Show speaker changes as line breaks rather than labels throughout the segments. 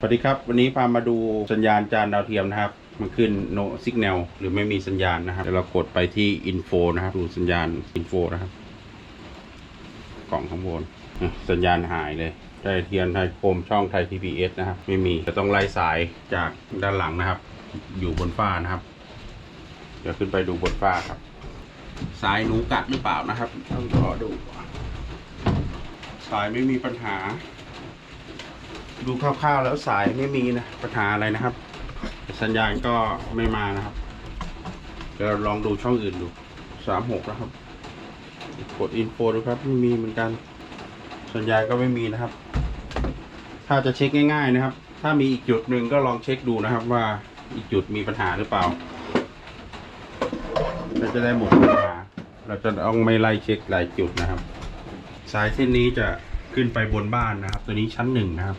สวัสดีครับ วันนี้พามาดูสัญญาณจานดาวเทียมนะครับ มันขึ้น no signal หรือไม่มีสัญญาณนะครับเดี๋ยวเรากดไปที่ info นะครับ ดูสัญญาณ info นะครับ กล่องข้างบน สัญญาณหายเลยไทยเทียนไทยโคมช่องไทย TPS นะครับ ไม่มีจะต้องไล่สายจากด้านหลังนะครับ อยู่บนฝ้านะครับ เดี๋ยวขึ้นไปดูบนฝ้าครับ สายหนูกัดหรือเปล่านะครับต้องรอดู สายไม่มีปัญหา ดูคร่าวๆแล้วสายไม่มีนะปัญหาอะไรนะครับ สัญญาณก็ไม่มานะครับเดี๋ยวลองดูช่องอื่นดูสามหกนะครับ กดอินโฟดูครับไม่มีเหมือนกัน สัญญาณก็ไม่มีนะครับ ถ้าจะเช็คง่าย ๆนะครับ ถ้ามีอีกจุดหนึ่งก็ลองเช็คดูนะครับ ว่าอีกจุดมีปัญหาหรือเปล่าเราจะได้หมดปัญหาเราจะต้องไม่ไล่เช็คหลายจุดนะครับ สายเส้นนี้จะขึ้นไปบนบ้านนะครับ ตัวนี้ชั้นหนึ่งนะครับ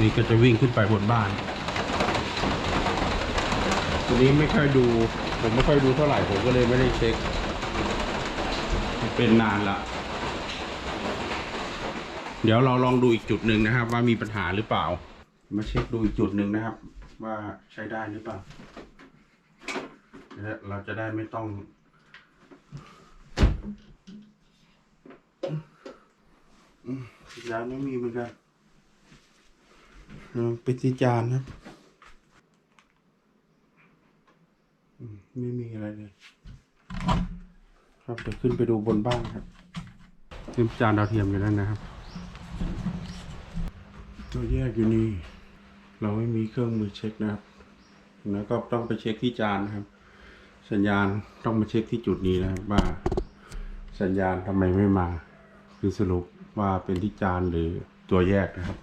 นี่ก็จะวิ่งขึ้นไปบนบ้าน ตัวนี้ไม่ค่อยดู ผมไม่ค่อยดูเท่าไหร่ผมก็เลยไม่ได้เช็ค เป็นนานละ เดี๋ยวเราลองดูอีกจุดหนึ่งนะครับ ว่ามีปัญหาหรือเปล่า มาเช็คดูอีกจุดหนึ่งนะครับ ว่าใช้ได้หรือเปล่าเราจะได้ไม่ต้องอืมสัญญาไม่มีเหมือนกัน ปิดที่จานครับไม่มีอะไรเลย ครับเดี๋ยวขึ้นไปดูบนบ้านครับขึ้นจานดาวเทียมอยู่นั่นนะครับ ตัวแยกอยู่นี่ เราไม่มีเครื่องมือเช็คนะครับ แล้วก็ต้องไปเช็คที่จานนะครับ สัญญาณต้องมาเช็คที่จุดนี้นะครับว่าสัญญาณทำไมไม่มา คือสรุปว่าเป็นที่จานหรือตัวแยกนะครับ